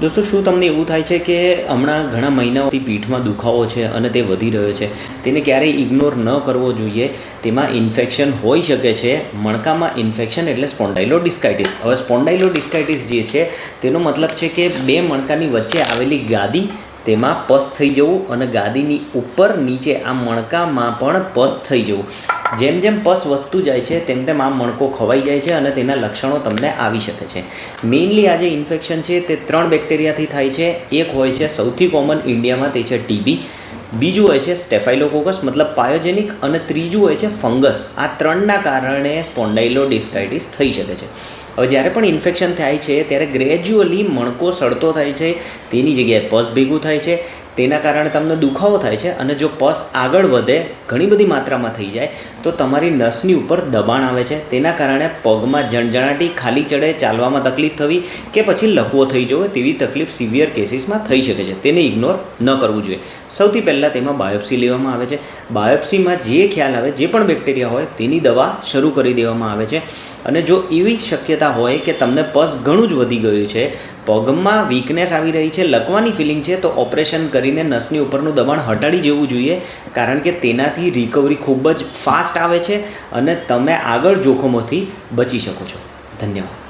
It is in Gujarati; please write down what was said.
દોસ્તો, શું તમને એવું થાય છે કે હમણાં ઘણા મહિનાઓથી પીઠમાં દુખાવો છે અને તે વધી રહ્યો છે? તેને ક્યારેય ઇગ્નોર ન કરવો જોઈએ. તેમાં ઇન્ફેક્શન હોઈ શકે છે. મણકામાં ઇન્ફેક્શન એટલે સ્પોન્ડાઇલો ડિસ્કાઇટિસ હવે સ્પોન્ડાઇલો ડિસ્કાઇટિસ જે છે, તેનો મતલબ છે કે બે મણકાની વચ્ચે આવેલી ગાદી તેમાં પસ થઈ જવું અને ગાદીની ઉપર નીચે આ મણકામાં પણ પસ થઈ જવું. જેમ જેમ પસ વધતું જાય છે, તેમ તેમ આ મણકો ખવાઈ જાય છે અને તેના લક્ષણો તમને આવી શકે છે. મેઇનલી આ જે ઇન્ફેક્શન છે, તે ત્રણ બેક્ટેરિયાથી થાય છે. એક હોય છે સૌથી કોમન ઇન્ડિયામાં, તે છે ટીબી બીજું હોય છે સ્ટેફાઇલોકોકસ મતલબ પાયોજેનિક, અને ત્રીજું હોય છે ફંગસ. આ ત્રણના કારણે સ્પોન્ડાઇલો ડિસ્કાઇટિસ થઈ શકે છે. હવે જ્યારે પણ ઇન્ફેક્શન થાય છે, ત્યારે ગ્રેજ્યુઅલી મણકો સડતો થાય છે, તેની જગ્યાએ પસ ભેગું થાય છે. તેના કારણે તમને દુખાવો થાય છે અને જો પસ આગળ વધે, ઘણી બધી માત્રામાં થઈ જાય, તો તમારી નસની ઉપર દબાણ આવે છે. તેના કારણે પગમાં જણજણાટી ખાલી ચડે, ચાલવામાં તકલીફ થવી કે પછી લકવો થઈ જવો, તેવી તકલીફ સિવિયર કેસીસમાં થઈ શકે છે. તેને ઇગ્નોર ન કરવું જોઈએ. સૌથી પહેલાં તેમાં બાયોપ્સી લેવામાં આવે છે. બાયોપ્સીમાં જે ખ્યાલ આવે, જે પણ બેક્ટેરિયા હોય, તેની દવા શરૂ કરી દેવામાં આવે છે. અને જો એવી શક્યતા હોય કે તમને પસ ઘણું જ વધી ગયું છે, પગમાં વીકનેસ આવી રહી છે, લકવાની ફિલિંગ છે, તો ઓપરેશન કરીને નસની ઉપરનું દબાણ હટાડી જવું જોઈએ, કારણ કે તેનાથી રિકવરી ખૂબ જ ફાસ્ટ આવે છે અને તમે આગળ જોખમોથી બચી શકો છો. ધન્યવાદ.